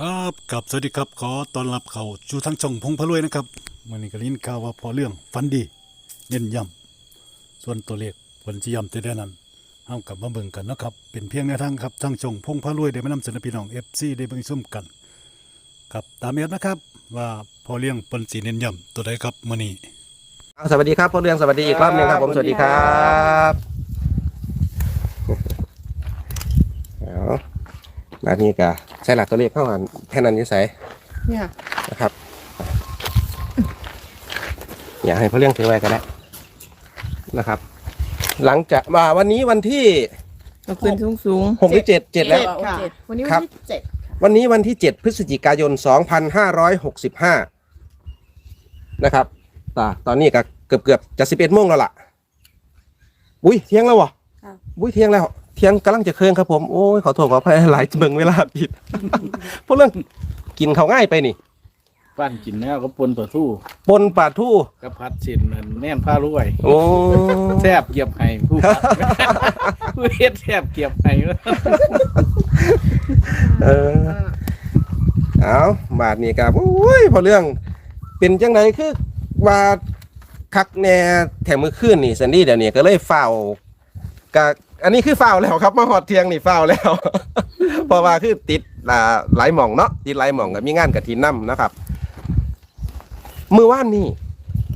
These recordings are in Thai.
ครับกับสวัสดีครับขอต้อนรับเข้าสู่ทางช่องพงพะรวยนะครับวันนี้กลินข่าวว่าพอเรื่องฟันดีเน้นย้ำส่วนตัวเลขผลที่ย้ำแต่ได้นั้นเอากลับมาเบิ่งกันนะครับ เป็นเพียงแนวทางครับทางช่องพงพะรวยได้มานำเสนอพี่น้อง FC ได้เบิ่งซุ่มกัน ครับตามเอฟนะครับว่าพอเรื่องผลสีเน้นย้ำตัวใดครับมื้อนี้สวัสดีครับพอเรื่องสวัสดีอีกรอบหนึงครับผมสวัสดีครับเอา นาทีกะใช่หลักตัวเลขเข้ากันแค่นั้นนิสัยเนี่ยนะครับ อยากให้พ่อเรื่องถือไว้กันแล้วนะครับ หลังจากมาวันนี้วันที่เอาขึ้นสูงสูงหกหรือเจ็ดเจ็ดแล้ว ค่ะเจ็ดวันนี้ครัวับนที่เจ็ดวันนี้วันที่เจ็ดพฤศจิกายนสองพันห้าร้อยหกสิบห้านะครับตาตอนนี้ก็เกือบเกือบๆจะสิบเอ็ดโมงแล้วล่ะ อุ้ยเที่ยงแล้ววะค่ะอุ้ยเที่ยงแล้ว เที่ยงกำลังจะเคลื่อนครับผมโอ้ยขอโทษขออภัยหลายเบิ่งเวลาผิดเพราะเรื่องกินเขาวง่ายไปนี่ปั้นกินแล้วก็ปนตัวทู่ปนปลาทู่ กับพัดเส้นนั่นแน่นผ้ารวยโอ้แซบเกียบไห้ผู้พัด ผู้เฮ็ดแซบเกียบไห้เออเอาบาทนี้ครับโอ้ยพอเรื่อง เป็นจังไดคือว่าคักแน่แถมมือขึ้นนี่สันดี้เดี๋ยวนี้ก็เลยเฝ้าวกะ อันนี้คือเฝ้าวแล้วครับมาหอดเทียงนี่เฝ้าวแล้ว เพราะว่าคือติดอ่าหลายหม่องเนาะติดหลายหม่องก็มีงานกับทีน้ำนะครับมือว่านนี่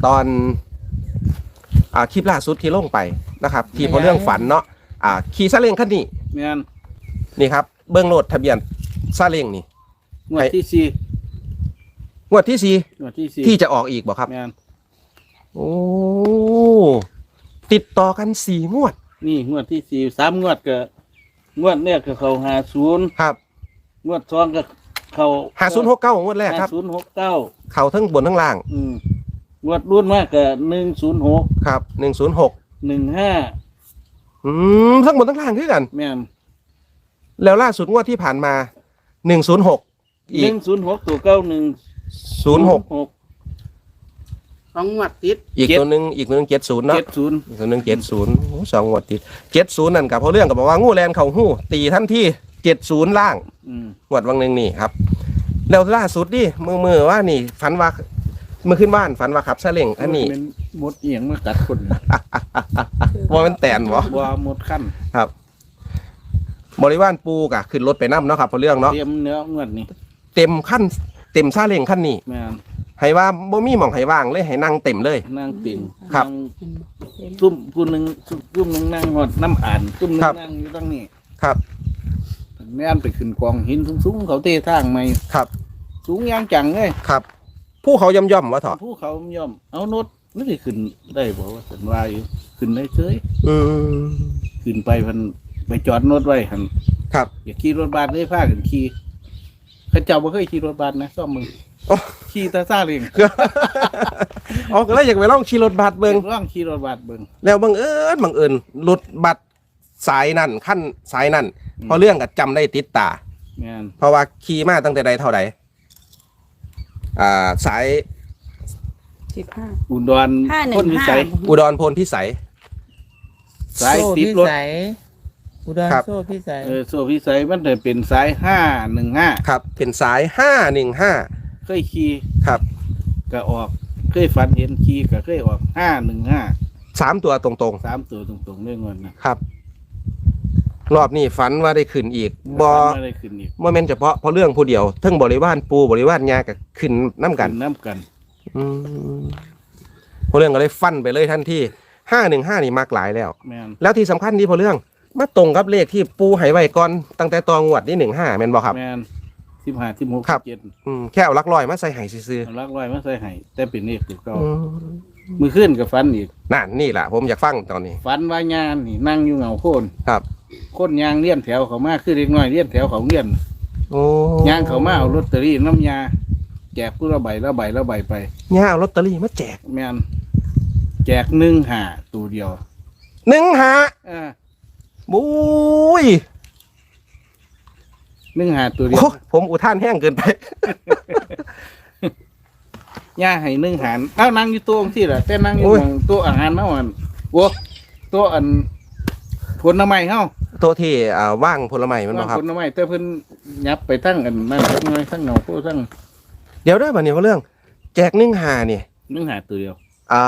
ตอนอ่าคลิปล่าสุดที่ลงไปนะครับ ที่พอเรื่องฝันเนาะอ่าขี่ซาเล้งคันนี้แม่นนี่ครับเบื้องโหลดทะเบียนซาเล้งนี่ งวดที่สี่งวดที่สี่งวดที่สี่ที่จะออกอีกบ่ครับ แม่นโอ้ติดต่อกันสี่งวด นี่งวดที่สี่สามงวดก็งวดเนี่ยก็เขาหาศูนย์ครับงวดสองก็เขาหาศูนย์หกเก้างวดแรกครับศูนย์หกเก้าเขาทั้งบนทั้งล่าง อืมงวดรุ่นมากก็หนึ่งศูนย์หกครับหนึ่งศูนย์หกหนึ่งห้าอืมทั้งบนทั้งล่างคือกันแม่นแล้วล่าสุดงวดที่ผ่านมาหนึ่งศูนย์หกอีหกนึ่งศูนย์หกตัวเก้าหนึ่งศูนย์หกหกส องหวัดติดอีกตัวหนึ่งอีกตัวหนึ่งเจ็ดศูนย์เนาะเจ็ดศูนย์อีกตัวหนึ่งเจ็ดศูนย์สองงวดติดเจ็ดศูนย์นั่นกับเพราะเรื่องกับบอกว่างูแลนเขาหู้ตีท่านที่เจ็ดศูนย์ล่างอืมงวดวังหนึ่งนี่ครับแล้วล่าสุดดิมือมือว่านี่ฝันว่ามือขึ้นบ้านฝันว่าขับซาเล้งอันนี้เป็นมดเอียงมากัดคนว่ามันแตนบ่บัวมดขั้นครับ บริวารปูกะขึ้นรถไปน้ำเนาะครับเพราะเรื่องเนาะเตรียมเนื้องวดนี้เต็มขั้นเต็มซาเล้งขั้นนี้แม่น ให้ว่าบ่มีหม่องให้ว่างเลยให้นั่งเต็มเลย นั่งติ่งครับ นั่งซุ่มผู้หนึ่งซุ่มหนึ่งนั่งหอดน้ำอ่านซุ่มหนึ่ครังบนั่งอยู่ตรงนี้ครับ แม่นไปขึ้นกองหินสูงๆเขาเตะทางใหม่ครับ สูงอยางจังเลยครับ ผู้เขาย่อมย่อมๆวะเถอะผู้เขาย่อมเอาโนดไม่ได้ขึ้นได้บอกว่าสันว่าอยู่ขึ้นได้เฉยอืม ขึ้นไปมันไปจอดโนดไว้หันครับ อย่าขี่รถบัสเลยพากันขี่เขาเจ้าบ่เคยขี่รถบัสนะซ่อมมึงโอ้ ขี่แตาซาเองอ๋อก็เลยอยากไปลองขี่รถบัสเบิ่งร่องขี่รถบัสเบิ่งแล้วบังเอิญบังเอิญรถบัสสายนั่นขั้นสายนั่นเพราะเรื่องก็จำได้ติดตา แม่นเพราะว่าขี่มาตั้งแต่ใดเท่าใดอ่าสายสิบห้า อุดรห้าหนึ่งคนวิสัย ห้า อุดรโพนพิสัย สายติดรถโซ่พิสัยอุดรครับ โซ่พิสัยเออโซ่พิสัยมันจะเป็นสายห้าหนึ่งห้าครับ เป็นสายห้าหนึ่งห้า เคยขี่ครับก็ออก เคยฝันเห็นขี่ก็เคยออกห้าหนึ่งห้าสามตัวตรงสามตัวตรงๆเรื่องเงินนะๆ ครับ รอบนี้ฝันว่าได้ขึ้นอีกบอไม่ได้ขึ้นอีกโมเมนต์เฉพาะเพราะเรื่องผู้เดียวเทั้งบริวารปูบริวารยากับขึ้นน้ำกันขึ้น้ำกันอืมเพราะเรื่องก็เลยฟันไปเลยทันทีห้าหนึ่งห้านี่มากหลายแล้ว แม่นแล้วที่สำคัญที่พอเรื่องมาตรงกับเลขที่ปูไหไว้ก่อนตั้งแต่ตองวดนี่หนึ่งห้าแม่นบอกครับ แม่น สิบห้าสิบหกครับเจ็ดอืมแค่เอาลักลอยมาใส่ไห้ซื้อเอาลักร้อยมาใส่ให้แต่เป็นเลขตัวเก่าๆอืมมือขึ้นกับฝันอีกนั่นนี่แหละผมอยากฟังตอนนี้ฝันว่ายานนี่นั่งอยู่เหงาโคนครับ โคนยางเลี้ยนแถวเขามาคือเด็กน้อยเลี้ยนแถวเขาเลี้ยนโอ้ยางเขามาเอาลอตเตอรี่น้ำยาแจกผู้ละใบละใบละใบไป ย่าเอาลอตเตอรี่มาแจกแม่นแจกหนึ่งหาตัวเดียวหนึ่งหาอ่า บุ้ย หนึ่งหาตัวเดียวโอ้ผมอุทานแห้งเกินไป ย่าให้หนึ่งหารเอ้านั่งอยู่ตัวที่แหละแต่นั่งอยู่โอ้ย หม้องตัวอาหารเนาะอันโอ้ตัวอันผลน้ำไม้เฮาโตัวที่อ่าว่างผลไม้มันบ่ครับบางคนทำไมแต่เพิ่นยับไปทั้งอันนั่นทั้งน้อยทั้งเหนาผู้ทั้งเดี๋ยวได้อบัดนี้เพราะเรื่อง แจกหนึ่งหาเนี่ยเนื้อหาตัวเดียวอ่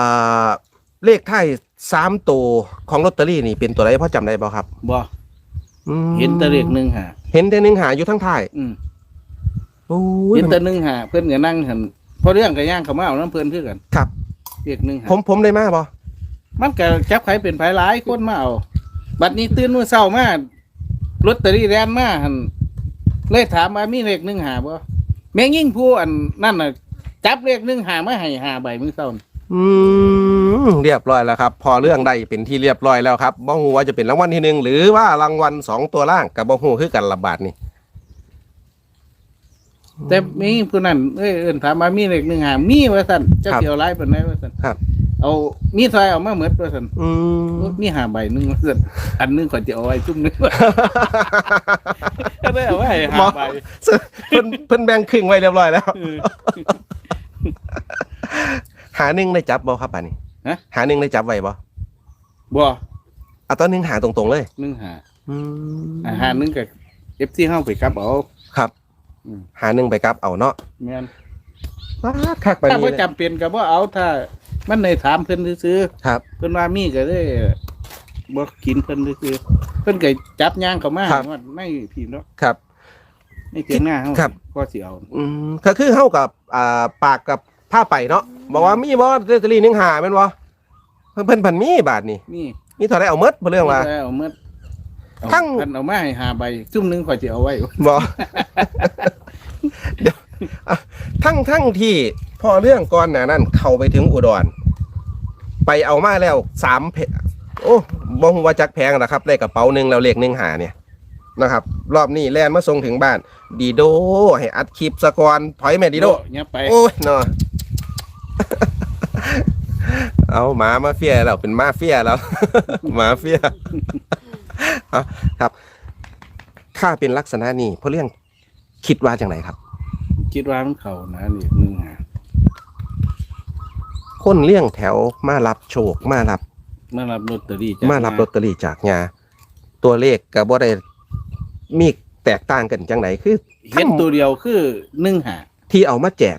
าเลขไทายสามตัวของลอตเตอรี่นี่เป็นตัวไรพ่อจำได้บ่ครับ บ่ อืมเห็นแตะเลขหนึ่งหาเห็นแต่หนึ่งหาอยู่ทั้งท้ายอืมโอ้ยเห็นแต่หนึ่งหาเพิ่นก็นั่งหันเพราะเรื่องก็ย่างเขามาเอาน้ำเพิ่นคือกันครับ เลขหนึ่งหาผมผมได้มาบ่มันก็จับใครเป็นไผหลายคนมาเอาบัดนี้ตื่นมื้อเช้ามาลอตเตอรี่แลนมาหั่นเลยถามว่ามีเลขหนึ่งหาบ่แม่งยิ่งผู้อันนั่นน่ะจับเลขหนึ่งหามาให้หาใบมื้อเช้านี่อืม เรียบร้อยแล้วครับ พอเรื่องใดเป็นที่เรียบร้อยแล้วครับบ่ฮู้ว่าจะเป็นรางวัลที่หนึ่งหรือว่ารางวัลสองตัวล่างกับบ่ฮู้คือกันละบาทนี่แต่มีผู้นั้นเอ้ยเอิ้นถามว่ามีเลขหนึ่งหามีว่าซั่นเจ้าสิเอาหลายปานใดว่าซั่นครับ เอามีซอยเอามาหมดว่าซั่นอืมโอ้มีหาใบหนึงว่าซั่นอันหนึงข่อยจะเอาไว้จุ่มหนึงว่าก็ได้เอาไว้หาใบเพิ่นเพิ่นแบ่งครึ่งไว้เรียบร้อยแล้ว เออหาหนึ่งได้จับบ่ครับบาดนี้ ฮะ หาหนึ่งได้จับไว้บ่บ่เอาตอนหนึงหาตรงๆเลยหนึ่งหาอืมอาหารหนึงกับเอฟซีเฮาไปกลับเอา ครับ อืม หาหนึ่งไปกับเอาเนาะแม่นว้าคักไปานถ้านี้บ่เลยจำเป็นก็บ่เอาถ้า มันในถามเพิ่นซื้อครับ ๆเพิ่นว่ามีก็ได้บ่กินเพิ่นซื้อๆเพิ่นก็จับย่างเข้ามาครับ ว่าไม่พี่เนาะครับ ไม่เกียงหน้าเฮาครับ ก็สิเอาอืมก็คือเข้ากับอ่าปากกับผ้าไปเนาะบอกว่ามีบ่ลอตเตอรี่หนึ่งหาแม่นบ่ เพิ่นเพิ่นพันมีบาทนี่นี่มีเท่าไรเอาเมดบ่เรื่องว่าได้เอาหมดเอาทั้งเพิ่นเอามาให้หาใบซุ่มหนึงข่อยสิเอาไว้บ่เดี๋ยวอะทั้งทั้งที่พอเรื่องก่อนหน้านั้น เข้าไปถึงอุดร ไปเอามาแล้วสามเพโอ้บ่ฮู้ว่าจักแพงนะครับได้กระเป๋าหนึงแล้วเลขหนึ่งหาเนี่ยนะครับ รอบนี้แล่นมาส่งถึงบ้าน ดีโด ให้อัดคลิปสะกอนถอยแม่ดีโด เนี่ยไป โอ้ยเนาะ เอาหมามาเฟียแล้วเป็นมาเฟียแล้ว หมาเฟียเอาครับถ้าเป็นลักษณะนี้เพราะเรื่องคิดว่าจังไหนครับ คิดว่ามันเข้านะนี่หนึ่งหาคนเลี้ยงแถวมารับโชคมารับมารับลอตเตอรี่จากมารับลอตเตอรี่จากยาตัวเลขกับบ่ได้มีแตกต่างกันจังไหนคือเห็นตัวเดียวคือหนึ่งหาที่เอามาแจก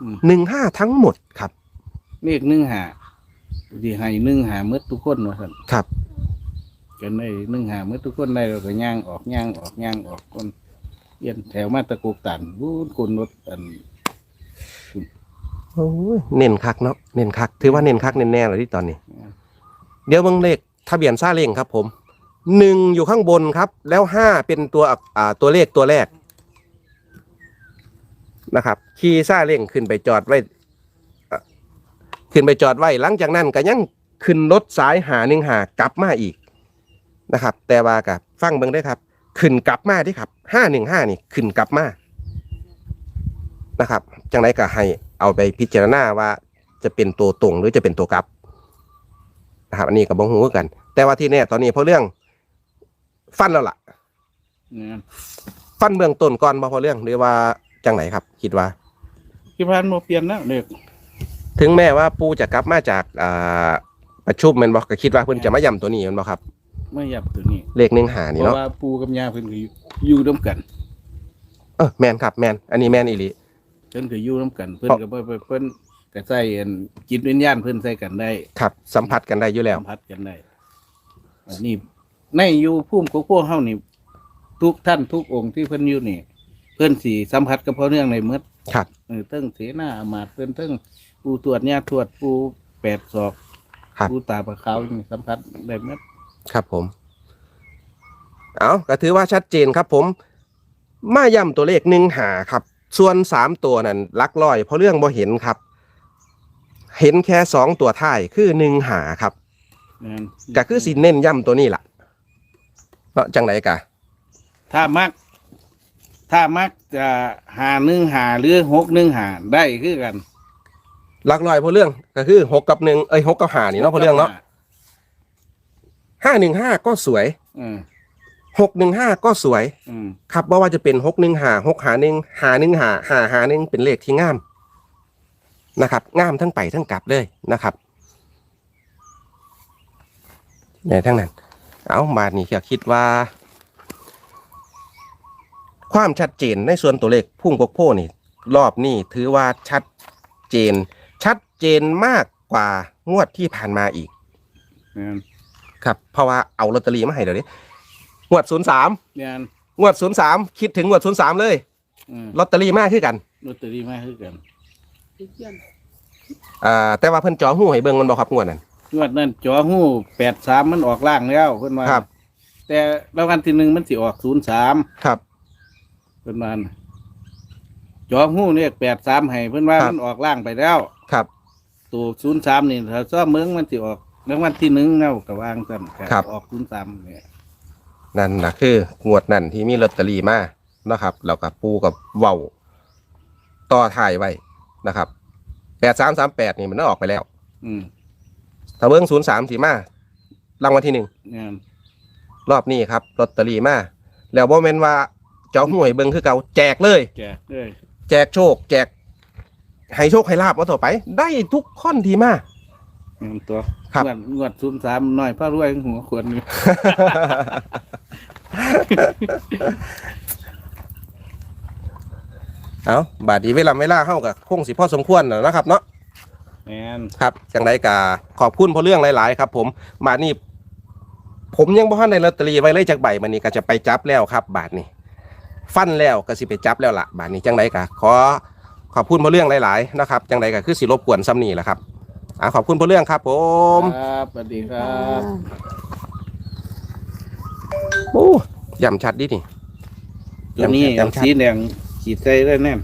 อืมหนึ่งห้าทั้งหมดครับเลขหนึ่งหา ที่ให้หนึ่งหาเมื่อทุกคนว่าซั่นครับกันได้หนึ่งหาเมื่อทุกคนได้เราก็ย่างออกย่างออกย่างออกคนเยียนแถวมาตะกุกตันวู้นคนรถอันโอ้ยเน้นคักเนาะเน้นคัก ถือว่าเน้นคักแน่ๆเลยที่ตอนนี้ เดี๋ยวเบิ่งเลขทะเบียนซาเล้งครับ ผมหนึ่งอยู่ข้างบนครับ แล้วห้าเป็นตัวอักอ่าตัวเลขตัวแรกนะครับขี่ซาเล้งขึ้นไปจอดไว้อะ ขึ้นไปจอดไว้หลังจากนั้นก็ยังขึ้นรถสายหาหนึ่งหากลับมาอีกนะครับ แต่ว่ากับฟังเบิ่งได้อครับ ขึ้นกลับมาเที่ครับห้าหนึ่งห้านี่ขึ้นกลับมานะครับจังไรก็ให้เอาไปพิจารณาว่าจะเป็นตัวตรงหรือจะเป็นตัวกลับนะครับอันนี้กับบ้องหูคือกัน แต่ว่าที่แน่ตอนนี้เพราะเรื่องฟันแล้วล่ะเนี่ยฟันเบื้องต้นก่อนบ่เพราะเรื่องหรือว่าจังไหนครับ คิดว่าที่พันโมเปลี่ยนนะเด็ก ถึงแม้ว่าปูจะกลับมาจากอ่าประชุมแมันบอกก็คิดว่าเพิ่นจะมาย้ำตัวนี้แมันบ่ครับ ไม่ยับตัวนี้ เลขหนึ่งหาเพนี่ราะเนาะว่าปูกับยาเพิ่นก็อยู่อยู่ร่วมกัน เออแมนครับแมนอันนี้แมนอีหลีเพิ่นก็อยู่ร่วมกัน เพิ่นเพราะก็เพิ่นเพิ่นเพิ่นก็ใส่อันจิตวิญญาณเพิ่นใส่กันได้ครับ สัมผัสกันได้อยู่แล้ว สัมผัสกันได้อันนี้ในอยู่ภูมิของพวกเฮานี่ทุกท่านทุกองค์ที่เพิ่นอยู่นี่ เพิ่นสิสัมผัสกับเพราะเรื่องในเมื่อครับ เออเติ้งเสนาอามาตย์เพิ่นเติ้ง ปูตรวจเนี่ยตรวจปูแปดศอกครับ ปูตาปลาขาวนี่สัมผัสได้เมื่อครับผม เอาก็ถือว่าชัดเจนครับผม มาย้ำตัวเลขหนึ่งหาครับ ส่วนสามตัวนั้นหลักร้อย เพราะเรื่องบ่เห็นครับ เห็นแค่สองตัวท้ายคือหนึ่งหาครับนั่นก็คือสิเน้นย้ำตัวนี้ล่ะเนาะจังไหนกะ ถ้ามัก ถ้ามักจะหาหนึ่งหาหรือหกหนึ่งหาได้คือกัน หลักร้อยเพราะเรื่องก็คือหกกับหนึ่งเอ้ยหกกับหานี่เนาะเพราะเรื่องเนาะห้าหนึ่งห้าก็สวยอืมหกหนึ่งห้าก็สวย อืมครับบ่ว่าจะเป็นหกหนึ่งหาหกหาหนึ่งหาหนึ่งหาหาหาหนึ่งเป็นเลขที่งามนะครับงามทั้งไปทั้งกลับเลยนะครับในทั้งนั้น เอามานี่ก็คิดว่า ความชัดเจนในส่วนตัวเลขพุ่งกกโพนี่ รอบนี้ถือว่าชัดเจนชัด เจนมากกว่างวดที่ผ่านมาอีก แม่นครับเพราะว่าเอาลอตเตอรี่มาให้เดี๋ยวนี้งวดศูนย์สามแม่นงวดศูนย์สามคิดถึงงวดศูนย์สามเลยอืมลอตเตอรี่มากขึ้นกันลอตเตอรี่มาคือกันอ่าแต่ว่าเพิ่นจอหูให้เบิ่งมันบอกครับงวดนั้น งวดนั้นจอหู้83มันออกล่างแล้วเพิ่นว่าครับ แต่รางวัลที่หนึ่งมันสิออก03ครับ เพิ่นว่าน่ะจอหู้เลข83ให้เพิ่นว่าครับ มันออกล่างไปแล้ว ครับ ตัว03นี่ถ้าซ้อมเมืองมันสิออกรางวัลที่หนึ่งแล้วก็วางซั่นก็ครับ ออก03เนี่ยนั่นนะคืองวดนั่นที่มีลอตเตอรี่มานะครับแล้วก็ปูกับเว้าต่อถ่ายไว้นะครับแปดสามสามแปดนี่มันออกไปแล้ว อืมถ้าเบิ้งศูนย์สามสีมารางวัลที่หนึ่งงานรอบนี้ครับลอตเตอรี่มา แล้วบ่แม่นว่าเจ้าหวยเบิ้งคือเก่าแจกเลย แจกเลย แจกโชค แจก ให้โชคให้ลาบว่าต่อไป ได้ทุกข้อนทีมางานตัวครับ งวดงวด03น้อยพระรวยหัวขวนอยู่ เอาบาดนีเวลาเวลาเข้ากับคงสิพ่อสมควรแล้วนะครับเนาะ แม่นครับจังไรกาขอบคุณเพราะเรื่องหลาย ๆ ครับ ผมบาทนี้ผมยังบ่ทันในลอตเตอรี่ไว้เลยจากใบมันนี้ก็จะไปจับแล้วครับ บาทนี้ ฟันแล้วก็สิไปจับแล้วล่ะบาทนี้จังไรกาขอ ขอบคุณเพราะเรื่องหลายๆนะครับจังไรก็คือสิรบกวนซ้ำนี่แหละครับอ่าขอบคุณเพราะเรื่องครับ ผมครับสวัสดีครับโอ้ย่ำชัดดินี่ตัวนี้ย่ำชัดสีแดงขีดใส่ได้แน่น